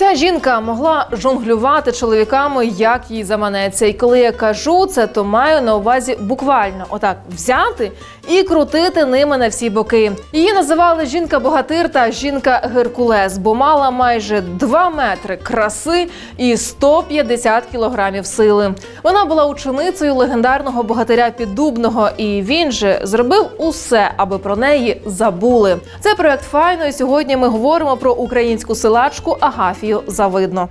Ця жінка могла жонглювати чоловіками, як їй заманеться. І коли я кажу це, то маю на увазі буквально отак взяти і крутити ними на всі боки. Її називали жінка-богатир та жінка Геркулес, бо мала майже 2 метри краси і 150 кілограмів сили. Вона була ученицею легендарного богатиря Піддубного, і він же зробив усе, аби про неї забули. Це проект файно. І сьогодні ми говоримо про українську силачку Агафію Завидно.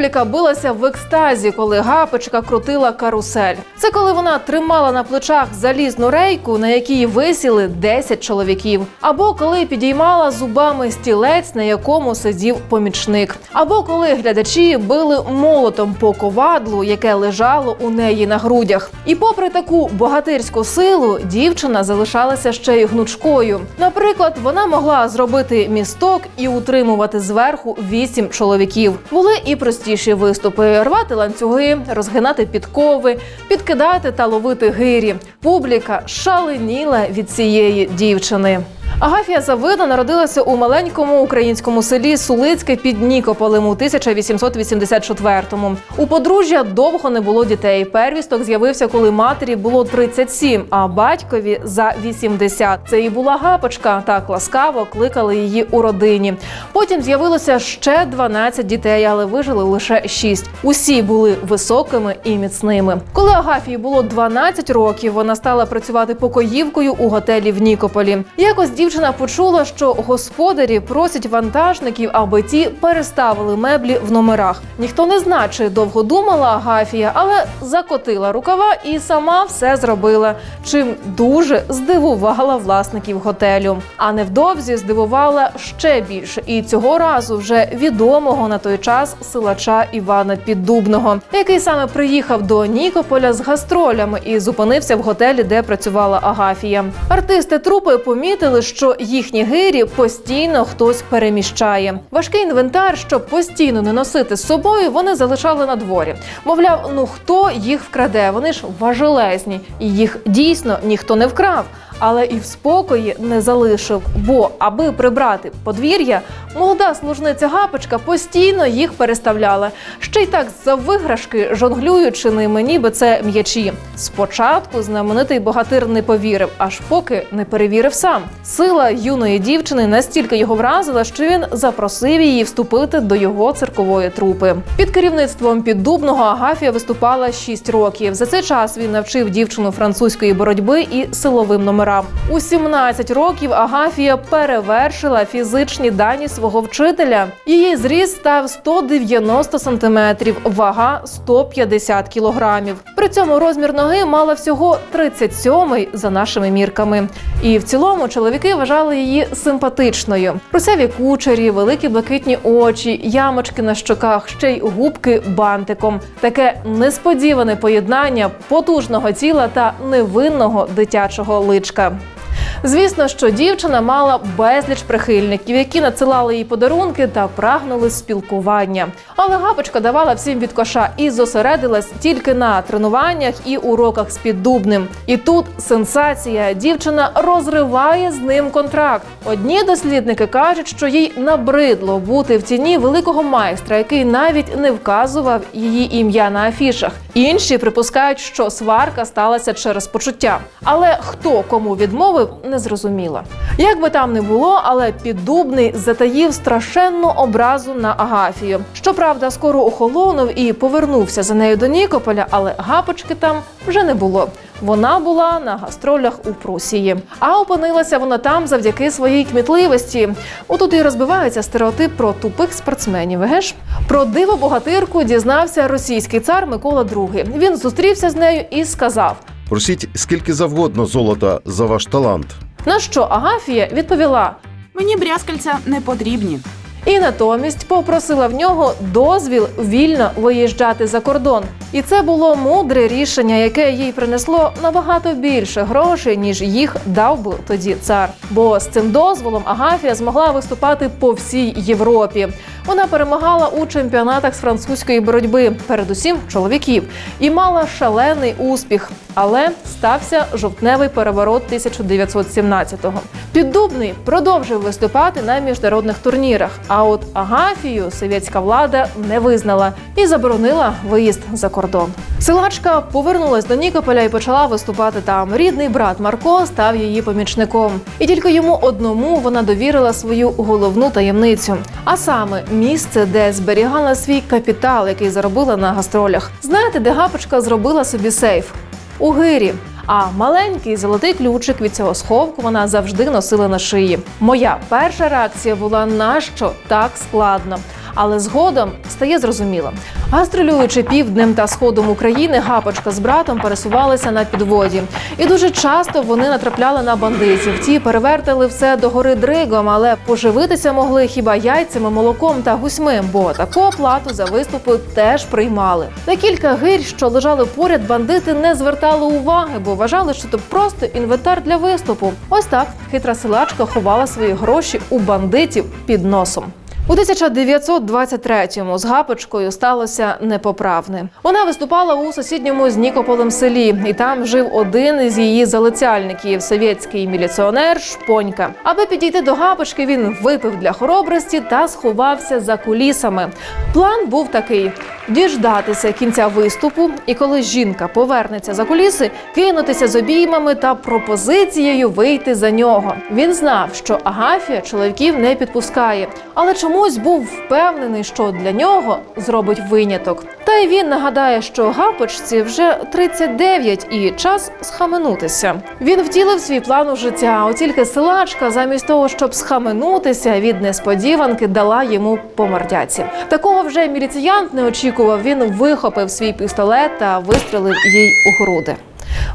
Публіка билася в екстазі, коли гапочка крутила карусель. Це коли вона тримала на плечах залізну рейку, на якій висіли 10 чоловіків, або коли підіймала зубами стілець, на якому сидів помічник, або коли глядачі били молотом по ковадлу, яке лежало у неї на грудях. І попри таку богатирську силу, дівчина залишалася ще й гнучкою. Наприклад, вона могла зробити місток і утримувати зверху вісім чоловіків. Були і простіші виступи: рвати ланцюги, розгинати підкови, підкидати та ловити гирі. Публіка шаленіла від цієї дівчини. Агафія Завидна народилася у маленькому українському селі Сулицьке під Нікополем у 1884-му. У подружжя довго не було дітей. Первісток з'явився, коли матері було 37, а батькові за 80. Це і була гапочка. Так ласкаво кликали її у родині. Потім з'явилося ще 12 дітей, але вижили лише 6. Усі були високими і міцними. Коли Агафії було 12 років, вона стала працювати покоївкою у готелі в Нікополі. Якось дівчина почула, що господарі просять вантажників, аби ті переставили меблі в номерах. Ніхто не знає, чи довго думала Агафія, але закотила рукава і сама все зробила. Чим дуже здивувала власників готелю. А невдовзі здивувала ще більше. І цього разу вже відомого на той час силача Івана Піддубного, який саме приїхав до Нікополя з гастролями і зупинився в готелі, де працювала Агафія. Артисти трупи помітили, що їхні гирі постійно хтось переміщає. Важкий інвентар, щоб постійно не носити з собою, вони залишали на дворі. Мовляв, ну хто їх вкраде? Вони ж важелезні, і їх дійсно ніхто не вкрав. Але і в спокої не залишив, бо аби прибрати подвір'я, молода служниця гапочка постійно їх переставляла. Ще й так за виграшки, жонглюючи ними, ніби це м'ячі. Спочатку знаменитий богатир не повірив, аж поки не перевірив сам. Сила юної дівчини настільки його вразила, що він запросив її вступити до його циркової трупи. Під керівництвом піддубного Агафія виступала 6 років. За цей час він навчив дівчину французької боротьби і силовим номерам. У 17 років Агафія перевершила фізичні дані свого вчителя. Її зріст став 190 сантиметрів, вага 150 кілограмів. При цьому розмір ноги мала всього 37 за нашими мірками. І в цілому чоловіки вважали її симпатичною. Русяві кучері, великі блакитні очі, ямочки на щоках, ще й губки бантиком. Таке несподіване поєднання потужного тіла та невинного дитячого личка. Звісно, що дівчина мала безліч прихильників, які надсилали їй подарунки та прагнули спілкування. Але гапочка давала всім від коша і зосередилась тільки на тренуваннях і уроках з піддубним. І тут сенсація. Дівчина розриває з ним контракт. Одні дослідники кажуть, що їй набридло бути в тіні великого майстра, який навіть не вказував її ім'я на афішах. Інші припускають, що сварка сталася через почуття. Але хто кому відмовив, не зрозуміло. Як би там не було, але піддубний затаїв страшенну образу на Агафію. Щоправда, скоро охолонув і повернувся за нею до Нікополя, але гапочки там вже не було. Вона була на гастролях у Прусії, а опинилася вона там завдяки своїй кмітливості. Отут і розбивається стереотип про тупих спортсменів. Еге ж? Про диво богатирку дізнався російський цар Микола II. Він зустрівся з нею і сказав: Просіть скільки завгодно золота за ваш талант. на що Агафія відповіла. Мені брязкальця не потрібні. І натомість попросила в нього дозвіл вільно виїжджати за кордон. І це було мудре рішення, яке їй принесло набагато більше грошей, ніж їх дав би тоді цар. Бо з цим дозволом Агафія змогла виступати по всій Європі. Вона перемагала у чемпіонатах з французької боротьби, передусім чоловіків, і мала шалений успіх. Але стався жовтневий переворот 1917-го. Піддубний продовжив виступати на міжнародних турнірах. А от Агафію совєтська влада не визнала і заборонила виїзд за кордон. Силачка повернулась до Нікополя і почала виступати там. Рідний брат Марко став її помічником, і тільки йому одному вона довірила свою головну таємницю, а саме місце, де зберігала свій капітал, який заробила на гастролях. Знаєте, де гапочка зробила собі сейф? У гирі. А маленький золотий ключик від цього сховку вона завжди носила на шиї. Моя перша реакція була нащо так складно. Але згодом стає зрозуміло. Гастролюючи півднем та сходом України, гапочка з братом пересувалися на підводі, і дуже часто вони натрапляли на бандитів. Ті перевертали все до гори дригом, але поживитися могли хіба яйцями, молоком та гусьми, бо таку оплату за виступи теж приймали. На кілька гирь, що лежали поряд, бандити не звертали уваги, бо вважали, що це просто інвентар для виступу. Ось так хитра силачка ховала свої гроші у бандитів під носом. У 1923-му з гапочкою сталося непоправне. Вона виступала у сусідньому з Нікополем селі, і там жив один із її залицяльників, совєтський міліціонер Шпонька. Аби підійти до гапочки, він випив для хоробрості та сховався за кулісами. План був такий: діждатися кінця виступу, і коли жінка повернеться за куліси, кинутися з обіймами та пропозицією вийти за нього. Він знав, що Агафія чоловіків не підпускає, але чомусь був впевнений, що для нього зробить виняток. Та й він нагадає, що гапочці вже 39 і час схаменутися. Він втілив свій план у життя. От тільки силачка, замість того, щоб схаменутися від несподіванки, дала йому по мордяці. Такого вже міліціянт не очікував. Він вихопив свій пістолет та вистрелив їй у груди.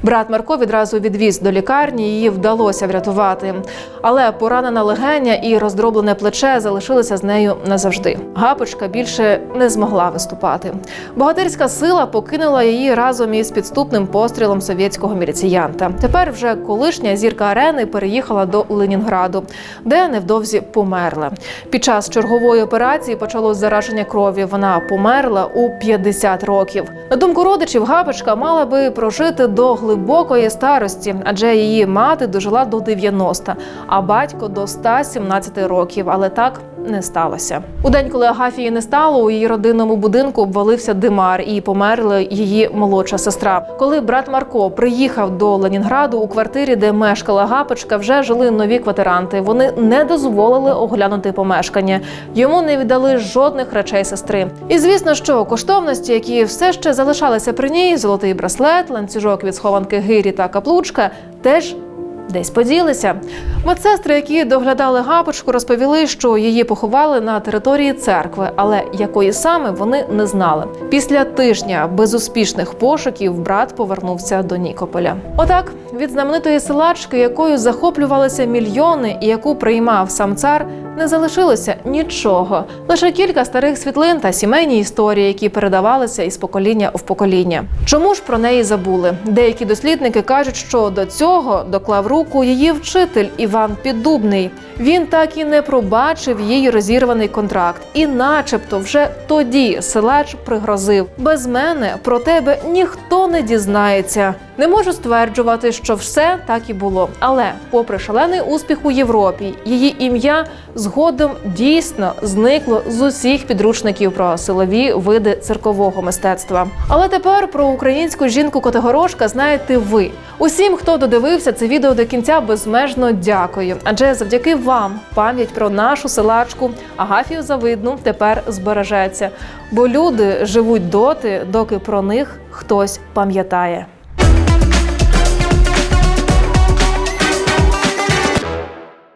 Брат Марко відразу відвіз до лікарні, її вдалося врятувати. Але поранена легеня і роздроблене плече залишилися з нею назавжди. Гапочка більше не змогла виступати. Богатирська сила покинула її разом із підступним пострілом совєтського міліціянта. Тепер вже колишня зірка арени переїхала до Ленінграду, де невдовзі померла. Під час чергової операції почалось зараження крові. Вона померла у 50 років. На думку родичів, Гапочка мала би прожити до глибокої старості, адже її мати дожила до 90, а батько до 117 років. Але так не сталося. У день, коли Агафії не стало, у її родинному будинку обвалився димар і померла її молодша сестра. Коли брат Марко приїхав до Ленінграду у квартирі, де мешкала Гапочка, вже жили нові квартиранти. Вони не дозволили оглянути помешкання. Йому не віддали жодних речей сестри. І звісно, що коштовності, які все ще залишалися при ній, золотий браслет, ланцюжок від схованки гирі та каплучка, теж десь поділися. Медсестри, які доглядали гапочку, розповіли, що її поховали на території церкви, але якої саме вони не знали. Після тижня безуспішних пошуків брат повернувся до Нікополя. Отак від знаменитої силачки, якою захоплювалися мільйони, і яку приймав сам цар, не залишилося нічого. Лише кілька старих світлин та сімейні історії, які передавалися із покоління в покоління. Чому ж про неї забули? Деякі дослідники кажуть, що до цього доклав руку її вчитель Іван Піддубний. Він так і не пробачив їй розірваний контракт, і, начебто, вже тоді силач пригрозив: без мене про тебе ніхто не дізнається. Не можу стверджувати, що все так і було. Але, попри шалений успіх у Європі, її ім'я згодом дійсно зникло з усіх підручників про силові види циркового мистецтва. Але тепер про українську жінку Котигорошка знаєте ви. Усім, хто додивився це відео до кінця, безмежно дякую. Адже завдяки вам пам'ять про нашу силачку Агафію Завидну тепер збережеться. Бо люди живуть доти, доки про них хтось пам'ятає.